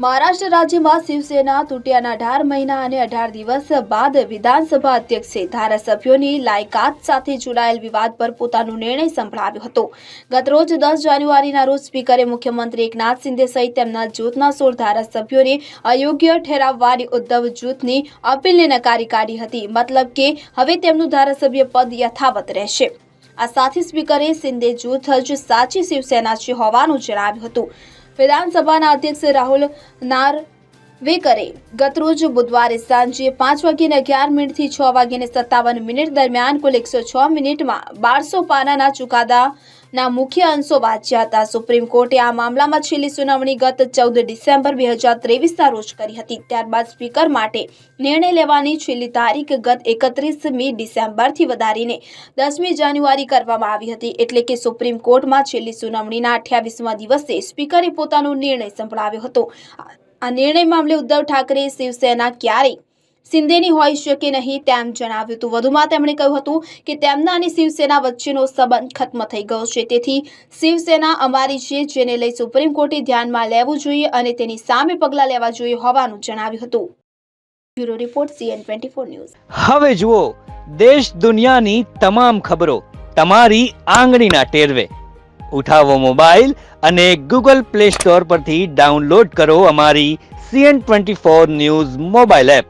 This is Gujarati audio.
મહારાષ્ટ્ર રાજ્યમાં શિવસેના તૂટ્યાના અઢાર મહિના અને અઢાર દિવસ બાદ વિધાનસભા અધ્યક્ષે ધારાસભ્યોની લાયકાત સાથે જોડાયેલ વિવાદ પર પોતાનો નિર્ણય સંભળાવ્યો હતો. ગતરોજ દસ જાન્યુઆરીના રોજ સ્પીકરે મુખ્યમંત્રી એકનાથ શિંદે સહિત તેમના જૂથના સોળ ધારાસભ્યોને અયોગ્ય ઠેરાવવાની ઉદ્ધવ જૂથની અપીલને નકારી કાઢી હતી. મતલબ કે હવે તેમનું ધારાસભ્ય પદ યથાવત રહેશે. આ સાથે સ્પીકરે શિંદે જૂથ જ સાચી શિવસેના છે હોવાનું જણાવ્યું હતું. વિધાનસભાના અધ્યક્ષ રાહુલ નાર વેકરે ગતરોજ બુધવારે સાંજે પાંચ વાગ્યાને અગિયાર મિનિટથી છ વાગ્યાને સત્તાવન મિનિટ દરમિયાન કુલ એકસો છ મિનિટમાં બારસો પાનાના ચુકાદાના મુખ્ય અંશો વાંચ્યા હતા. સુપ્રીમ કોર્ટે આ મામલામાં છેલ્લી સુનાવણી ગત ચૌદ ડિસેમ્બર બે હજાર ત્રેવીસના રોજ કરી હતી. ત્યારબાદ સ્પીકર માટે નિર્ણય લેવાની છેલ્લી તારીખ ગત એકત્રીસમી ડિસેમ્બરથી વધારીને દસમી જાન્યુઆરી કરવામાં આવી હતી. એટલે કે સુપ્રીમ કોર્ટમાં છેલ્લી સુનાવણીના અઠ્યાવીસમા દિવસે સ્પીકરે પોતાનો નિર્ણય સંભળાવ્યો હતો. આ નિર્ણય મામલે ઉદ્ધવ ઠાકરે શિવસેના ક્યારેય સિંધેની હોઈ શકે નહીં તેમ જણાવ્યું હતું. વધુમાં તેમણે કહ્યું હતું કે તેમના અને શિવસેના વચ્ચેનો સંબંધ ખત્મ થઈ ગયો છે. તેથી શિવસેના અમારી છે, જેને લઈ સુપ્રીમ કોર્ટે ધ્યાનમાં લેવું જોઈએ અને તેની સામે પગલાં લેવા જોઈએ હોવાનું જણાવ્યું હતું. Bureau report, CN twenty news. હવે જુઓ, દેશ દુનિયાની તમામ ખબરો તમારી આંગળીના ટેરવે. ઉઠાવો મોબાઈલ અને ગૂગલ પ્લે સ્ટોર પરથી ડાઉનલોડ કરો અમારી CN twenty four news mobile app.